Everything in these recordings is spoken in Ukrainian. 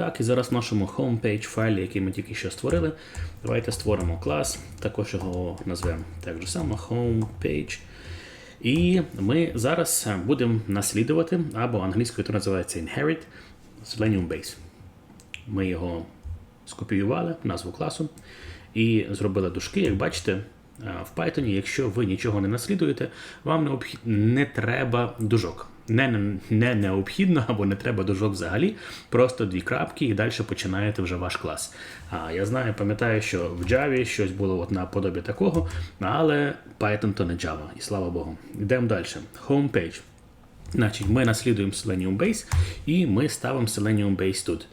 Так, і зараз в нашому homepage файлі, який ми тільки що створили, давайте створимо клас, також його назвемо так же само homepage. І ми зараз будемо наслідувати, або англійською це називається inherit Selenium Base. Ми його скопіювали, назву класу, і зробили дужки. Як бачите, е, в Python, якщо ви нічого не наслідуєте, вам не треба дужок. Не, не необхідно або не треба дужок взагалі, просто дві крапки і далі починаєте вже ваш клас. А я знаю, пам'ятаю, що в Java щось було от наподобі такого, але Python то не Java, і слава Богу. Йдемо далі. Homepage. Значить, ми наслідуємо Selenium Base і ми ставимо Selenium Base тут.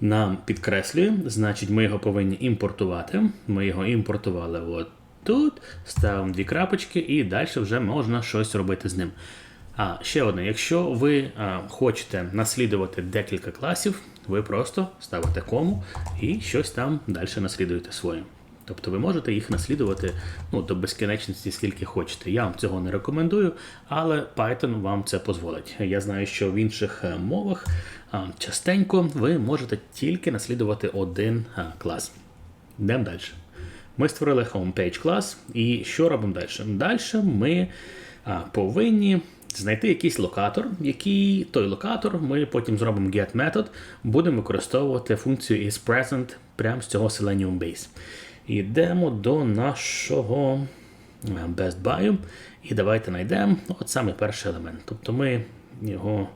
Нам підкреслює, значить, ми його повинні імпортувати. Ми його імпортували от тут, ставимо дві крапочки, і далі вже можна щось робити з ним. А ще одне, якщо ви а, хочете наслідувати декілька класів, ви просто ставите кому і щось там далі наслідуєте своє. Тобто ви можете їх наслідувати ну, до безкінечності, скільки хочете. Я вам цього не рекомендую, але Python вам це дозволить. Я знаю, що в інших е, мовах а, частенько ви можете тільки наслідувати один а, клас. Йдемо далі. Ми створили homepage клас, і що робимо далі? Далі ми а, повинні знайти якийсь локатор, який той локатор ми потім зробимо get метод, будемо використовувати функцію isPresent прямо з цього Selenium Base. Йдемо до нашого е, Best Buy і давайте знайдемо от саме перший елемент. Тобто ми його,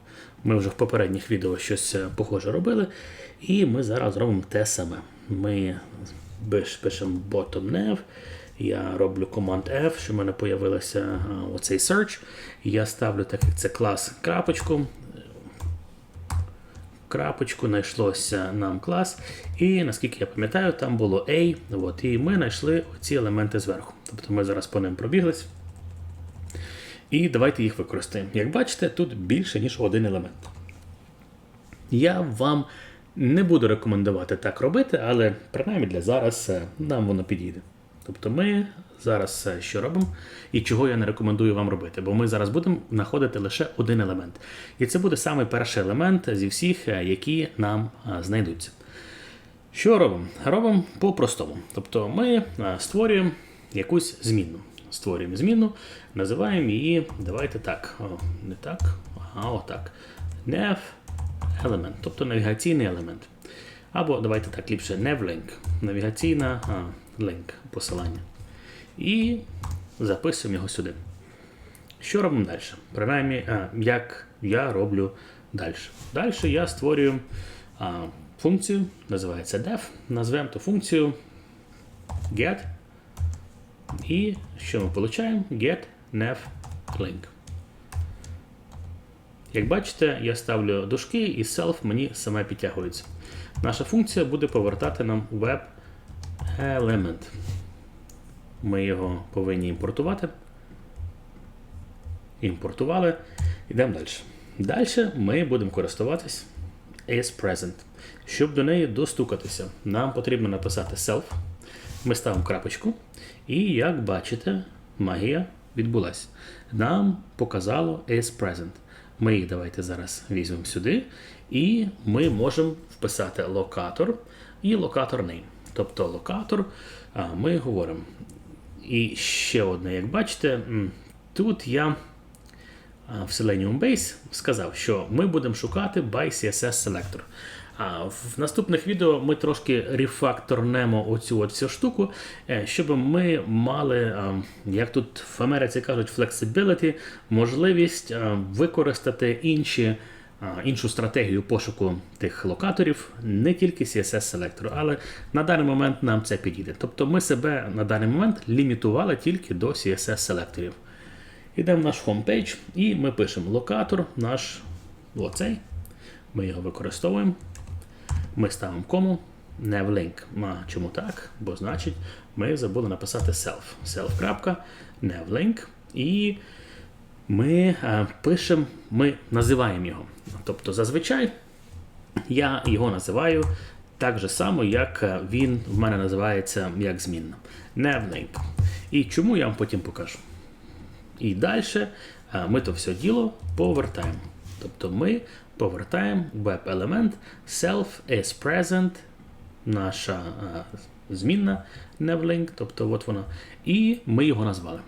ми вже в попередніх відео щось е, похоже робили, і ми зараз зробимо те саме. Ми пишемо bottom nav, я роблю Command F, що в мене з'явився оцей search. Я ставлю, так як це клас, крапочку. Крапочку знайшлося нам клас. І наскільки я пам'ятаю, там було A. От, і ми знайшли ці елементи зверху. Тобто ми зараз по ним пробіглись. І давайте їх використаємо. Як бачите, тут більше, ніж один елемент. Я вам не буду рекомендувати так робити, але принаймні для зараз е, нам воно підійде. Тобто ми зараз е, що робимо і чого я не рекомендую вам робити, бо ми зараз будемо знаходити лише один елемент. І це буде саме перший елемент зі всіх, е, які нам е, знайдуться. Що робимо? Робимо по-простому. Тобто ми створюємо якусь змінну. Створюємо змінну, називаємо її, давайте так, о, не так, а отак. Nav element, тобто навігаційний елемент. Або давайте так ліпше navlink, навігаційна а, лінк, посилання. І записуємо його сюди. Що робимо далі? Принаймні, а, як я роблю далі. Далі я створюю а, функцію, називається def. Назвемо ту функцію get. І що ми отримаємо? Get nav link. Як бачите, я ставлю дужки і self мені саме підтягується. Наша функція буде повертати нам web element. Ми його повинні імпортувати. Імпортували. Йдемо далі. Далі ми будемо користуватись isPresent. Щоб до неї достукатися, нам потрібно написати self. Ми ставимо крапочку. І як бачите, магія відбулася. Нам показало isPresent. Ми їх давайте зараз візьмемо сюди, і ми можемо вписати локатор і локатор name. Тобто локатор ми говоримо. І ще одне, як бачите, тут я в Selenium Base сказав, що ми будемо шукати by CSS Selector. А в наступних відео ми трошки рефакторнемо оцю от всю штуку, е, щоб ми мали, як тут в Америці кажуть, flexibility, можливість використати інші. Іншу стратегію пошуку тих локаторів, не тільки CSS-селектору, але на даний момент нам це підійде. Тобто ми себе на даний момент лімітували тільки до CSS-селекторів. Йдемо в наш homepage і ми пишемо локатор наш оцей. Ми його використовуємо. Ми ставимо кому, не в link. А чому так? Бо значить ми забули написати self. Self. не в link. І ми пишемо, ми називаємо його. Тобто, зазвичай я його називаю так же само, як він в мене називається як змінна. Не. І чому я вам потім покажу. І далі ми то все діло повертаємо. Тобто ми повертаємо веб-елемент self is present, наша змінна navlink, тобто от вона, і ми його назвали.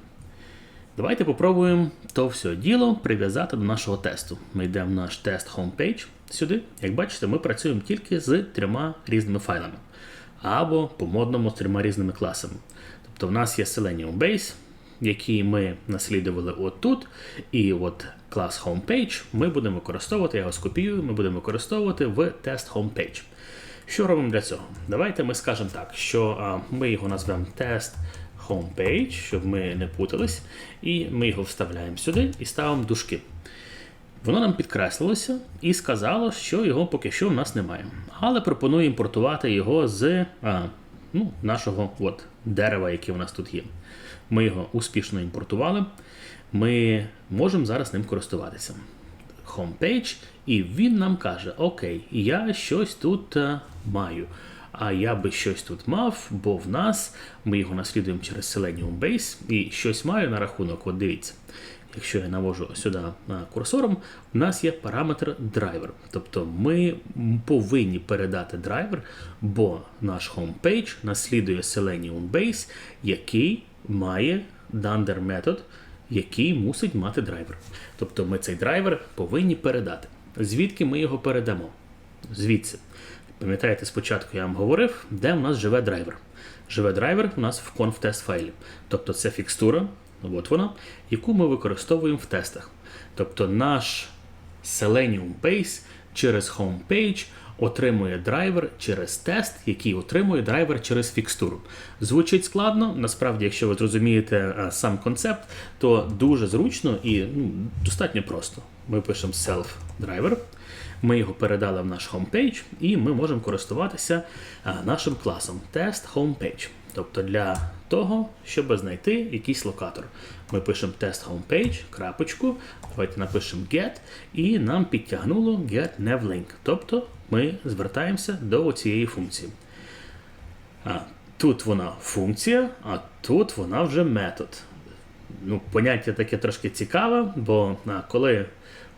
Давайте попробуємо то все діло прив'язати до нашого тесту. Ми йдемо в наш тест homepage сюди. Як бачите, ми працюємо тільки з трьома різними файлами. Або по модному з трьома різними класами. Тобто в нас є Selenium Base, який ми наслідували отут. І от клас homepage ми будемо використовувати, я його скопіюю, ми будемо використовувати в тест homepage. Що робимо для цього? Давайте ми скажемо так, що а, ми його назвемо тест homepage, щоб ми не путались, і ми його вставляємо сюди і ставимо дужки. Воно нам підкреслилося і сказало, що його поки що в нас немає. Але пропоную імпортувати його з а, ну, нашого от, дерева, яке у нас тут є. Ми його успішно імпортували. Ми можемо зараз ним користуватися. Homepage, і він нам каже: Окей, я щось тут а, маю. А я би щось тут мав, бо в нас ми його наслідуємо через Selenium Base і щось маю на рахунок. От дивіться. Якщо я навожу сюди курсором, у нас є параметр драйвер. Тобто ми повинні передати драйвер, бо наш homepage наслідує Selenium Base, який має Dunder метод, який мусить мати драйвер. Тобто ми цей драйвер повинні передати. Звідки ми його передамо? Звідси. Пам'ятаєте, спочатку я вам говорив, де у нас живе драйвер. Живе драйвер у нас в conf-test файлі. Тобто це фікстура, от вона, яку ми використовуємо в тестах. Тобто наш Selenium Base через homepage отримує драйвер через тест, який отримує драйвер через фікстуру. Звучить складно, насправді, якщо ви зрозумієте а, сам концепт, то дуже зручно і ну, достатньо просто. Ми пишемо self-driver, ми його передали в наш homepage, і ми можемо користуватися нашим класом test homepage. Тобто для того, щоб знайти якийсь локатор. Ми пишемо test homepage, крапочку, давайте напишемо get, і нам підтягнуло get navlink. Тобто ми звертаємося до цієї функції. А, Тут вона функція, а тут вона вже метод. Ну, Поняття таке трошки цікаве, бо а, коли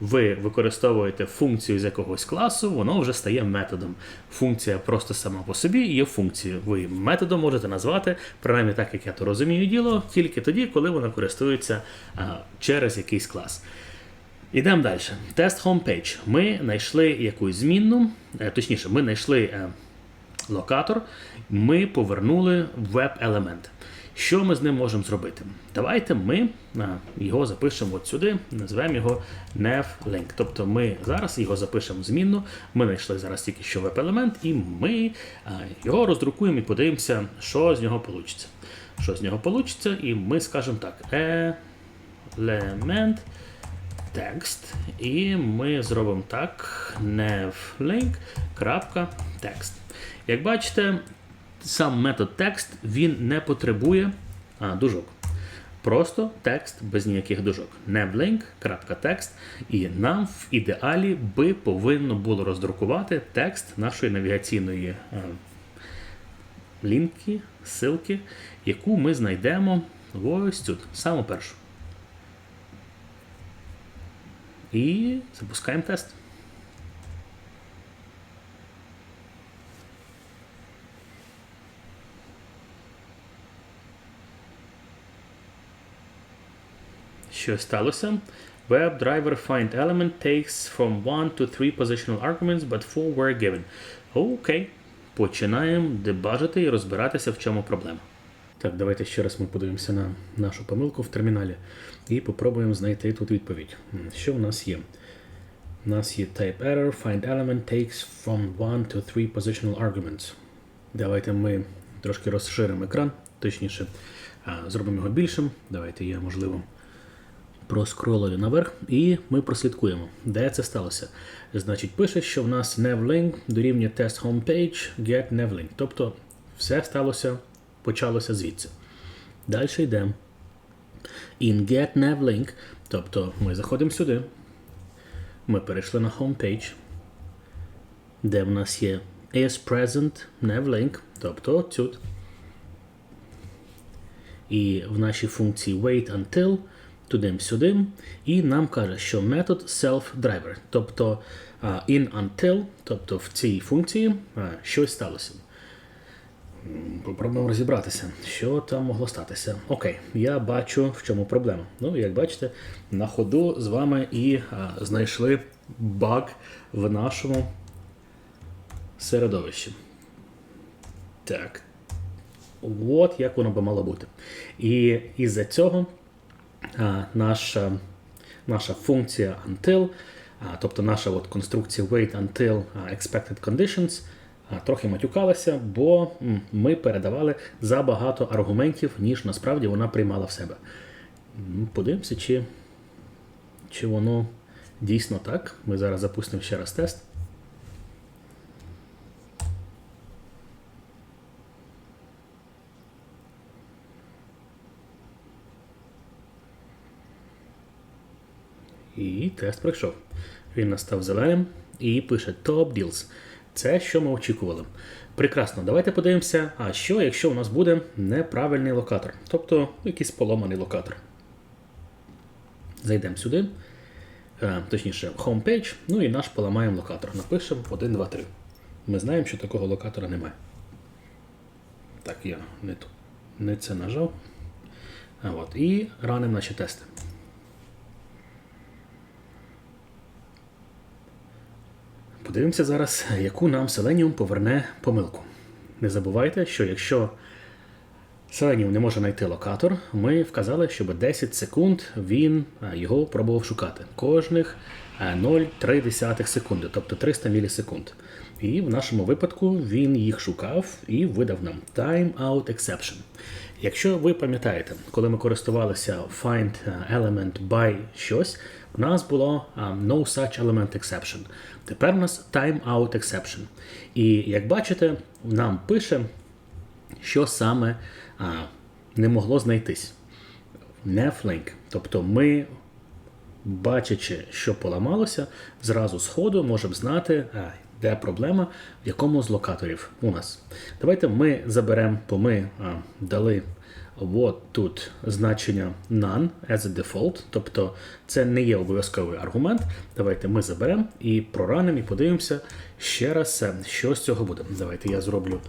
ви використовуєте функцію з якогось класу, воно вже стає методом. Функція просто сама по собі є функцією. Ви методом можете назвати, принаймні так, як я то розумію діло, тільки тоді, коли вона користується а, через якийсь клас. Ідемо далі. Тест homepage. Ми знайшли якусь змінну, е, точніше, ми знайшли е, локатор, ми повернули веб-елемент. Що ми з ним можемо зробити? Давайте ми його запишемо от сюди, назвемо його navlink. Тобто ми зараз його запишемо змінну. Ми знайшли зараз тільки що веб-елемент, і ми його роздрукуємо і подивимося, що з нього вийде. Що з нього вийде, і ми скажемо так: елемент текст. І ми зробимо так: navlink.text. Як бачите, сам метод текст він не потребує а, дужок. Просто текст без ніяких дужок. navlink.text. І нам в ідеалі би повинно було роздрукувати текст нашої навігаційної а, лінки, ссылки, яку ми знайдемо ось тут, саму першу. І запускаємо тест. Що сталося? WebDriver find element takes from 1 to 3 positional arguments, but 4 were given. Окей. Починаємо дебажити і розбиратися, в чому проблема. Так, давайте ще раз ми подивимося на нашу помилку в терміналі і попробуємо знайти тут відповідь. Що в нас є? У нас є type error, find element takes from 1 to 3 positional arguments. Давайте ми трошки розширимо екран, точніше, зробимо його більшим. Давайте я, можливо, проскролую наверх, і ми прослідкуємо, де це сталося. Значить, пише, що в нас navlink дорівнює test homepage get navlink. Тобто все сталося, почалося звідси. Далі йдемо. In get navlink, тобто ми заходимо сюди. Ми перейшли на homepage, де в нас є is present navlink, тобто тут. І в нашій функції wait until туди-сюди, і нам каже, що метод self-driver, тобто in until, тобто в цій функції щось сталося. Попробуємо розібратися, що там могло статися. Окей, я бачу, в чому проблема. Ну, як бачите, на ходу з вами і а, знайшли баг в нашому середовищі. Так. От як воно би мало бути. І із-за цього наша, наша функція until, тобто наша от конструкція wait until expected conditions, трохи матюкалася, бо ми передавали забагато аргументів, ніж насправді вона приймала в себе. Подивимося, чи, чи воно дійсно так. Ми зараз запустимо ще раз тест. І тест пройшов. Він настав зеленим і пише Top Deals. Це що ми очікували. Прекрасно, давайте подивимося, а що, якщо у нас буде неправильний локатор, тобто якийсь поломаний локатор. Зайдемо сюди, е, точніше, homepage, ну і наш поламаємо локатор. Напишемо 1, 2, 3. Ми знаємо, що такого локатора немає. Так, я не, не це нажав. А от, і ранимо наші тести. Подивимося зараз, яку нам Selenium поверне помилку. Не забувайте, що якщо Selenium не може знайти локатор, ми вказали, щоб 10 секунд він його пробував шукати. Кожних 0,3 секунди, тобто 300 мілісекунд. І в нашому випадку він їх шукав і видав нам timeout exception. Якщо ви пам'ятаєте, коли ми користувалися find element by щось, у нас було no such element exception. Тепер у нас timeout exception. І як бачите, нам пише, що саме не могло знайтись. Neflink. Тобто ми, бачачи, що поламалося, зразу з ходу можемо знати, а, де проблема, в якому з локаторів у нас. Давайте ми заберемо, бо ми а, дали от тут значення none as a default, тобто це не є обов'язковий аргумент. Давайте ми заберемо і проранимо і подивимося ще раз, е, що з цього буде. Давайте я зроблю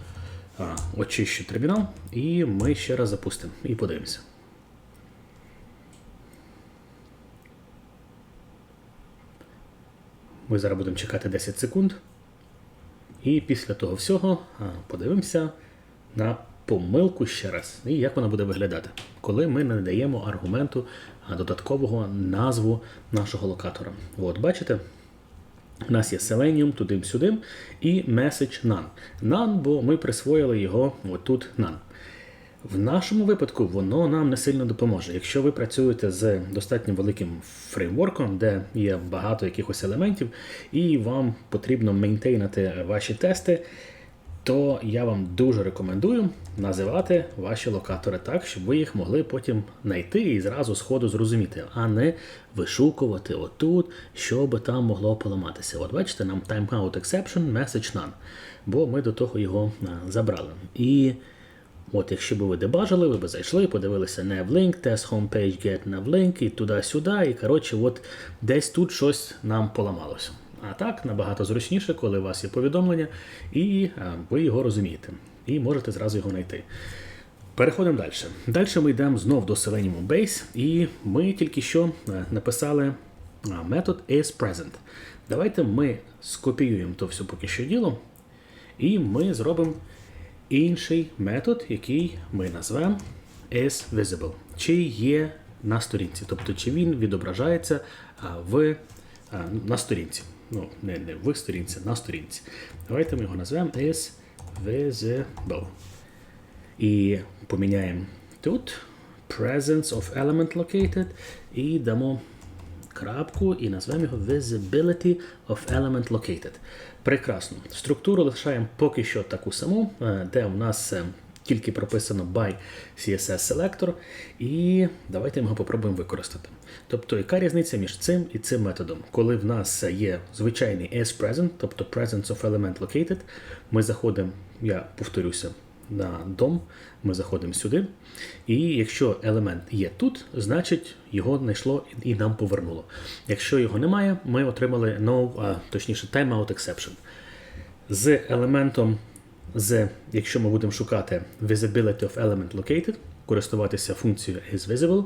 очищу термінал, і ми ще раз запустимо і подивимося. Ми зараз будемо чекати 10 секунд. І після того всього подивимося на помилку ще раз. І як вона буде виглядати, коли ми не надаємо аргументу додаткового назву нашого локатора. От, бачите? У нас є Selenium туди-сюди і message none. None, бо ми присвоїли його отут none. В нашому випадку воно нам не сильно допоможе. Якщо ви працюєте з достатньо великим фреймворком, де є багато якихось елементів, і вам потрібно мейнтейнити ваші тести, то я вам дуже рекомендую називати ваші локатори так, щоб ви їх могли потім знайти і зразу з ходу зрозуміти, а не вишукувати отут, що би там могло поламатися. От бачите, нам timeout exception, message none, бо ми до того його забрали. І От, якщо б ви дебажили, ви б зайшли, подивилися не в link, test homepage get не в link, і туди-сюди, і коротше, от десь тут щось нам поламалося. А так набагато зручніше, коли у вас є повідомлення, і ви його розумієте, і можете зразу його знайти. Переходимо далі. Далі ми йдемо знов до Selenium Base, і ми тільки що е, написали метод isPresent. Давайте ми скопіюємо то все поки що діло, і ми зробимо інший метод, який ми назвемо isVisible, чи є на сторінці, тобто чи він відображається в, на сторінці. Ну, не, не в сторінці, на сторінці. Давайте ми його назвемо isVisible. І поміняємо тут presence of element located і дамо крапку і назвемо його Visibility of Element Located. Прекрасно. Структуру лишаємо поки що таку саму, е, де у нас е, тільки прописано by CSS Selector, і давайте його попробуємо використати. Тобто, яка різниця між цим і цим методом? Коли в нас є звичайний as present, тобто presence of element located, ми заходимо, я повторюся, на дом, ми заходимо сюди. І якщо елемент є тут, значить його знайшло і нам повернуло. Якщо його немає, ми отримали no, а, точніше timeout exception. З елементом, з, якщо ми будемо шукати visibility of element located, користуватися функцією isVisible,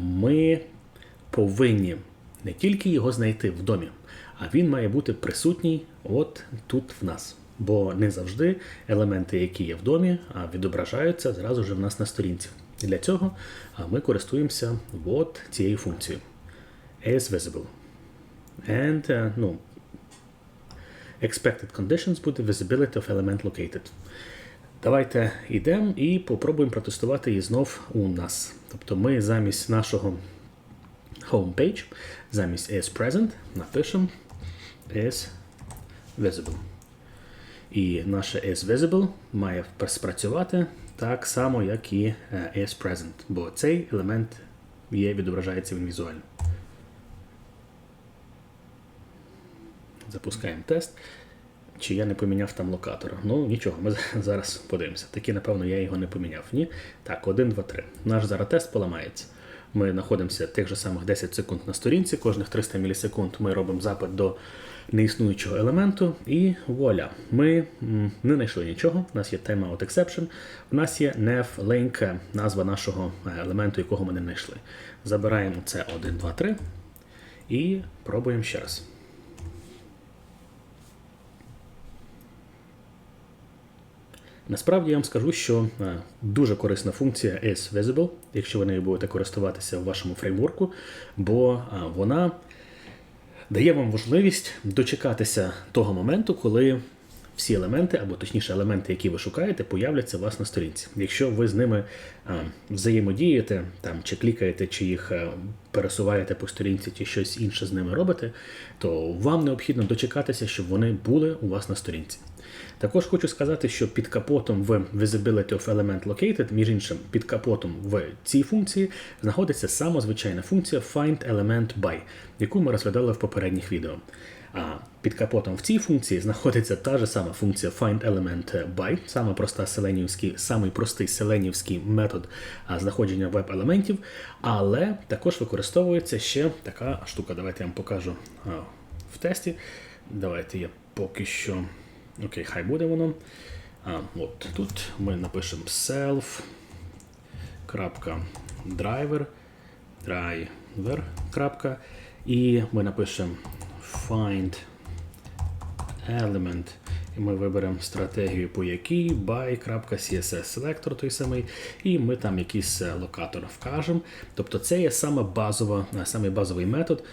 ми повинні не тільки його знайти в домі, а він має бути присутній от тут в нас. Бо не завжди елементи, які є в домі, відображаються зразу ж в нас на сторінці. І для цього ми користуємося от цією функцією isVisible. And, е, ну, expected conditions буде visibility of element located. Давайте йдемо і попробуємо протестувати її знов у нас. Тобто ми замість нашого homepage, замість is present напишемо is visible. І наше is visible має спрацювати так само, як і е, present, бо цей елемент є, відображається він візуально. Запускаємо тест. Чи я не поміняв там локатора? Ну нічого, ми зараз подивимося. Таки, напевно, я його не поміняв. Ні? Так, 1, 2, 3. Наш зараз тест поламається. Ми знаходимося тих же самих 10 секунд на сторінці, кожних 300 мілісекунд ми робимо запит до неіснуючого елементу, і вуаля, ми не знайшли нічого. У нас є timeout exception, у нас є nav link, назва нашого е, елементу, якого ми не знайшли. Забираємо це 1, 2, 3 і пробуємо ще раз. Насправді я вам скажу, що е, дуже корисна функція is visible, якщо ви нею будете користуватися в вашому фреймворку, бо е, вона дає вам можливість дочекатися того моменту, коли всі елементи, або точніше елементи, які ви шукаєте, появляться у вас на сторінці. Якщо ви з ними а, взаємодієте, там чи клікаєте, чи їх пересуваєте по сторінці, чи щось інше з ними робите, то вам необхідно дочекатися, щоб вони були у вас на сторінці. Також хочу сказати, що під капотом в Visibility of Element Located, між іншим, під капотом в цій функції знаходиться сама звичайна функція Find Element By, яку ми розглядали в попередніх відео. А під капотом в цій функції знаходиться та ж сама функція Find Element By, саме проста селенівський, самий простий селенівський метод знаходження веб-елементів, але також використовується ще така штука. Давайте я вам покажу в тесті. Давайте я поки що. Окей, хай буде воно. А, от Тут ми напишемо self. driver, і ми напишемо find element. І ми виберемо стратегію, по якій by.css selector той самий, і ми там якийсь локатор вкажемо. Тобто це є саме базова, саме базовий метод,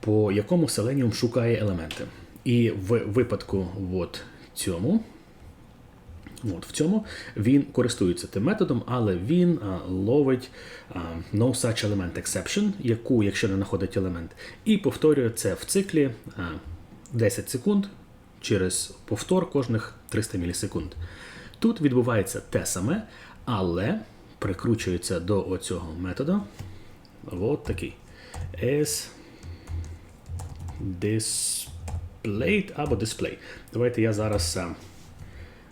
по якому Selenium шукає елементи. І в випадку от цьому. От, В цьому він користується тим методом, але він а, ловить а, no such element exception, яку, якщо не знаходить елемент, і повторює це в циклі а, 10 секунд через повтор кожних 300 мілісекунд. Тут відбувається те саме, але прикручується до оцього методу. От такий. As displayed або display. Давайте я зараз.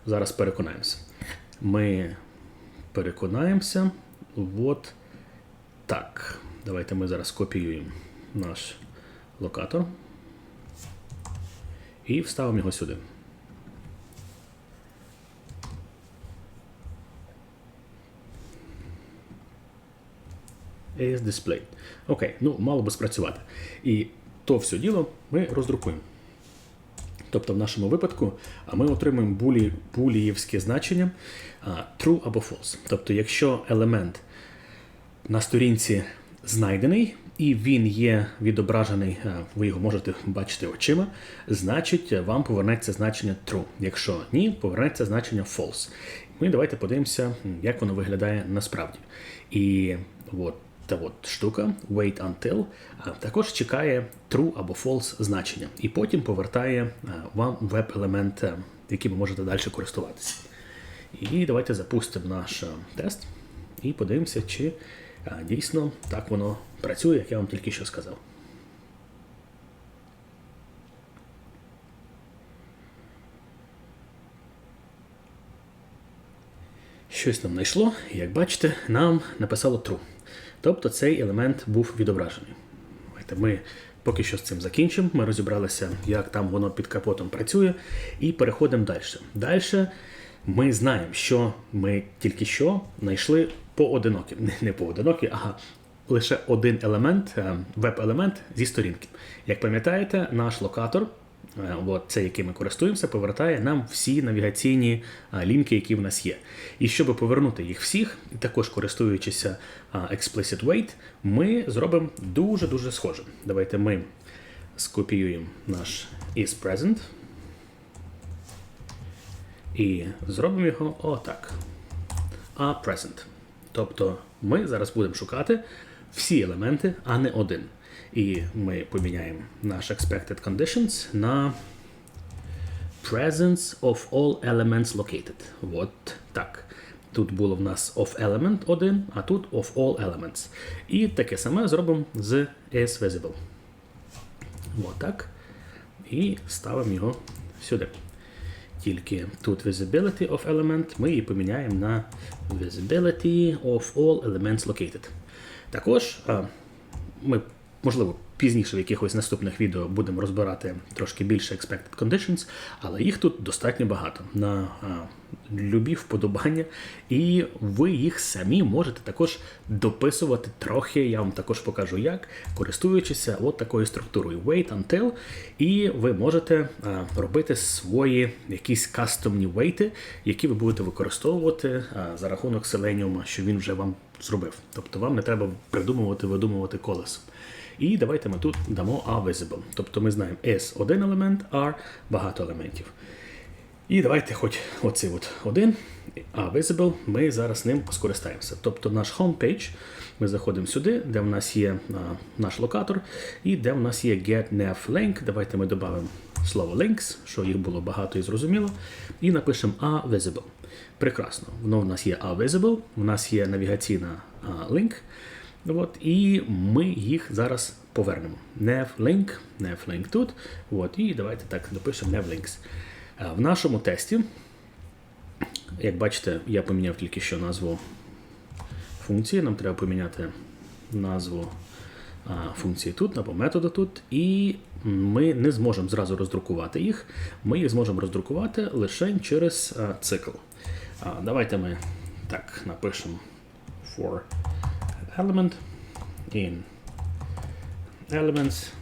Зараз переконаємося. Ми переконаємося. От так. Давайте ми зараз копіюємо наш локатор і вставимо його сюди. Is displayed. Окей, ну мало би спрацювати. І то все діло ми роздрукуємо. Тобто, в нашому випадку ми отримуємо булі, буліївське значення true або false. Тобто, якщо елемент на сторінці знайдений і він є відображений, ви його можете бачити очима, значить вам повернеться значення true. Якщо ні, повернеться значення false. Ми давайте подивимося, як воно виглядає насправді. І от та от штука wait until також чекає true або false значення, і потім повертає вам веб-елемент, яким ви можете далі користуватися. І давайте запустимо наш тест і подивимося, чи дійсно так воно працює, як я вам тільки що сказав. Щось нам знайшло, і як бачите, нам написало true. Тобто цей елемент був відображений. Ми поки що з цим закінчимо. Ми розібралися, як там воно під капотом працює, і переходимо далі. Далі ми знаємо, що ми тільки що знайшли поодинокі, не, поодинокі, а лише один елемент, е, веб-елемент зі сторінки. Як пам'ятаєте, наш локатор. Е, От цей, яким ми користуємося, повертає нам всі навігаційні лінки, які в нас є. І щоб повернути їх всіх, також користуючися Explicit Wait, ми зробимо дуже-дуже схоже. Давайте ми скопіюємо наш isPresent і зробимо його отак. А present. Тобто ми зараз будемо шукати всі елементи, а не один. І ми поміняємо наш expected conditions на presence of all elements located. От так. Тут було в нас of element 1, а тут of all elements. І таке саме зробимо з is visible. От так. І ставимо його сюди. Тільки тут visibility of element ми її поміняємо на visibility of all elements located. Також ми, можливо, пізніше в якихось наступних відео будемо розбирати трошки більше expected conditions, але їх тут достатньо багато на а, любі вподобання, і ви їх самі можете також дописувати трохи. Я вам також покажу, як, користуючися от такою структурою wait until, і ви можете а, робити свої якісь кастомні вейти, які ви будете використовувати а, за рахунок Selenium, що він вже вам зробив. Тобто вам не треба придумувати, видумувати колесо. І давайте ми тут дамо A visible. Тобто ми знаємо S один елемент, R багато елементів. І давайте хоч оцей от один, а visible, ми зараз ним скористаємося. Тобто наш homepage, ми заходимо сюди, де в нас є а, наш локатор, і де в нас є get nav link. Давайте ми додамо слово links, що їх було багато і зрозуміло. І напишемо a visible. Прекрасно. Воно в нас є a visible, в нас є навігаційна а, link. От, і ми їх зараз повернемо. Nav link, тут. От, і давайте так допишемо navlinks. Е, В нашому тесті, як бачите, я поміняв тільки що назву функції. Нам треба поміняти назву а, функції тут, або методу тут, і ми не зможемо зразу роздрукувати їх. Ми їх зможемо роздрукувати лише через а, цикл. Давайте ми так напишемо for element in elements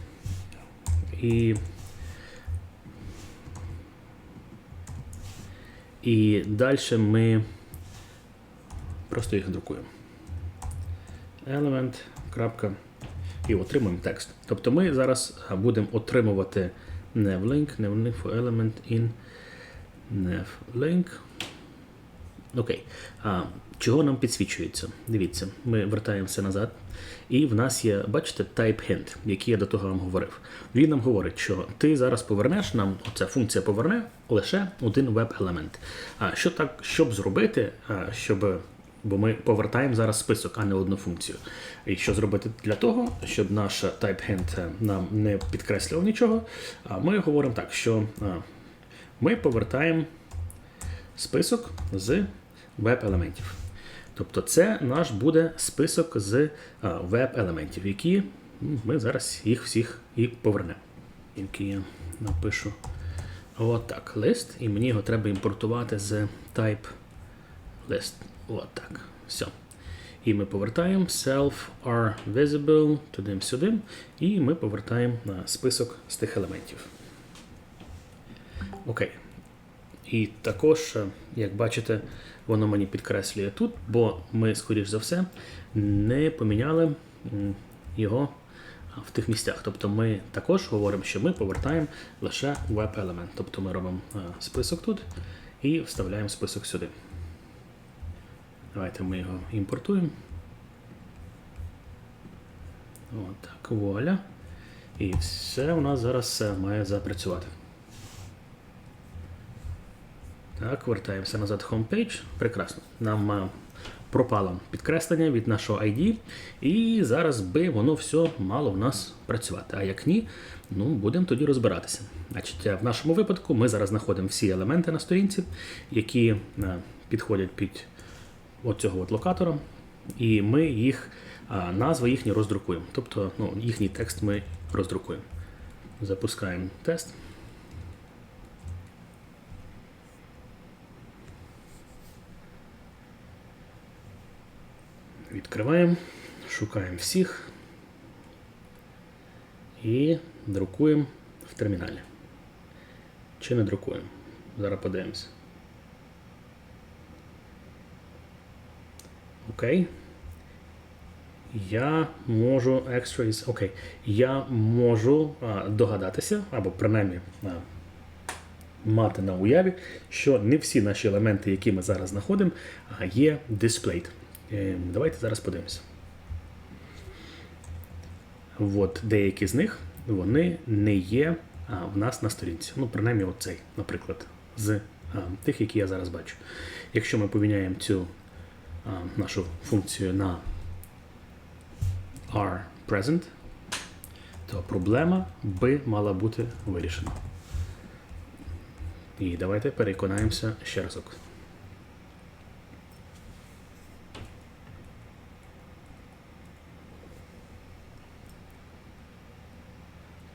і І далі ми просто їх друкуємо. Element. І отримуємо текст. Тобто ми зараз будемо отримувати nevlink, nevlink for element in nevlink. Окей. А, Чого нам підсвічується? Дивіться, ми вертаємося назад. І в нас є, бачите, type hint, який я до того вам говорив. Він нам говорить, що ти зараз повернеш нам, оця функція поверне лише один веб-елемент. А що так, щоб зробити, щоб. Бо ми повертаємо зараз список, а не одну функцію. І що зробити для того, щоб наш type hint нам не підкреслював нічого, ми говоримо так, що ми повертаємо список з веб-елементів. Тобто це наш буде список з веб-елементів, які ну, ми зараз їх всіх і повернемо. Тільки я напишу отак лист, і мені його треба імпортувати з type list. Отак. Все. І ми повертаємо self are visible туди-сюди, і ми повертаємо на список з тих елементів. Окей. І також, е, як бачите, воно мені підкреслює тут, бо ми, скоріш за все, не поміняли його в тих місцях. Тобто ми також говоримо, що ми повертаємо лише веб-елемент. Тобто ми робимо е, список тут і вставляємо список сюди. Давайте ми його імпортуємо. Отак, вуаля. І все у нас зараз е, має запрацювати. Так, вертаємося назад в homepage. Прекрасно. Нам пропало підкреслення від нашого ID, і зараз би воно все мало в нас працювати. А як ні, ну будемо тоді розбиратися. Значить, в нашому випадку ми зараз знаходимо всі елементи на сторінці, які підходять під оцього от локатора, і ми їх, назви їхні роздрукуємо. Тобто ну, їхній текст ми роздрукуємо. Запускаємо тест. Відкриваємо, шукаємо всіх і друкуємо в терміналі. Чи не друкуємо? Зараз подивимося. Окей. Я можу extra is, окей. Я можу а, догадатися, або принаймні а, мати на уяві, що не всі наші елементи, які ми зараз знаходимо, є displayed. Е, Давайте зараз подивимося. От деякі з них вони не є в нас на сторінці. Ну, принаймні, оцей, наприклад, з тих, які я зараз бачу. Якщо ми поміняємо цю нашу функцію на are present, то проблема би мала бути вирішена. І давайте переконаємося ще разок.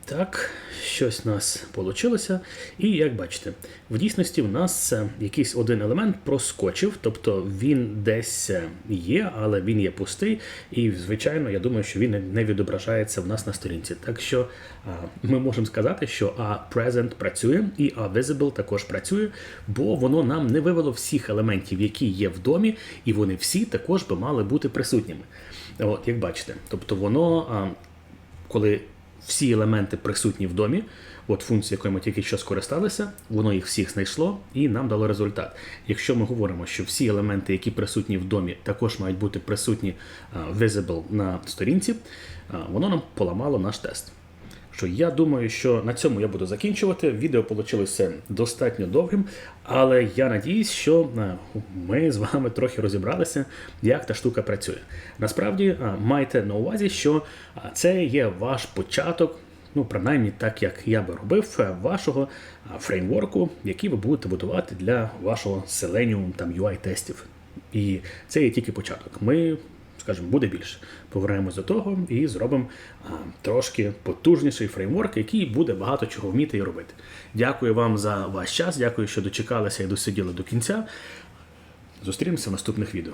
Так, щось у нас вийшло. І як бачите, в дійсності в нас е, якийсь один елемент проскочив, тобто він десь е, є, але він є пустий. І, звичайно, я думаю, що він не відображається в нас на сторінці. Так що а, ми можемо сказати, що A present працює і A visible також працює, бо воно нам не вивело всіх елементів, які є в домі, і вони всі також би мали бути присутніми. От, як бачите, тобто воно, а, коли всі елементи присутні в домі. От функція, якою ми тільки що скористалися, воно їх всіх знайшло і нам дало результат. Якщо ми говоримо, що всі елементи, які присутні в домі, також мають бути присутні visible на сторінці, воно нам поламало наш тест. Що я думаю, що на цьому я буду закінчувати. Відео вийшло достатньо довгим, але я надіюсь, що е, ми з вами трохи розібралися, як та штука працює. Насправді е, майте на увазі, що е, це є ваш початок. Ну, принаймні, так як я би робив вашого фреймворку, який ви будете будувати для вашого Selenium там UI-тестів. І це є тільки початок. Ми скажімо, буде більше. Повернемось до того і зробимо трошки потужніший фреймворк, який буде багато чого вміти і робити. Дякую вам за ваш час. Дякую, що дочекалися і досиділи до кінця. Зустрінемося в наступних відео.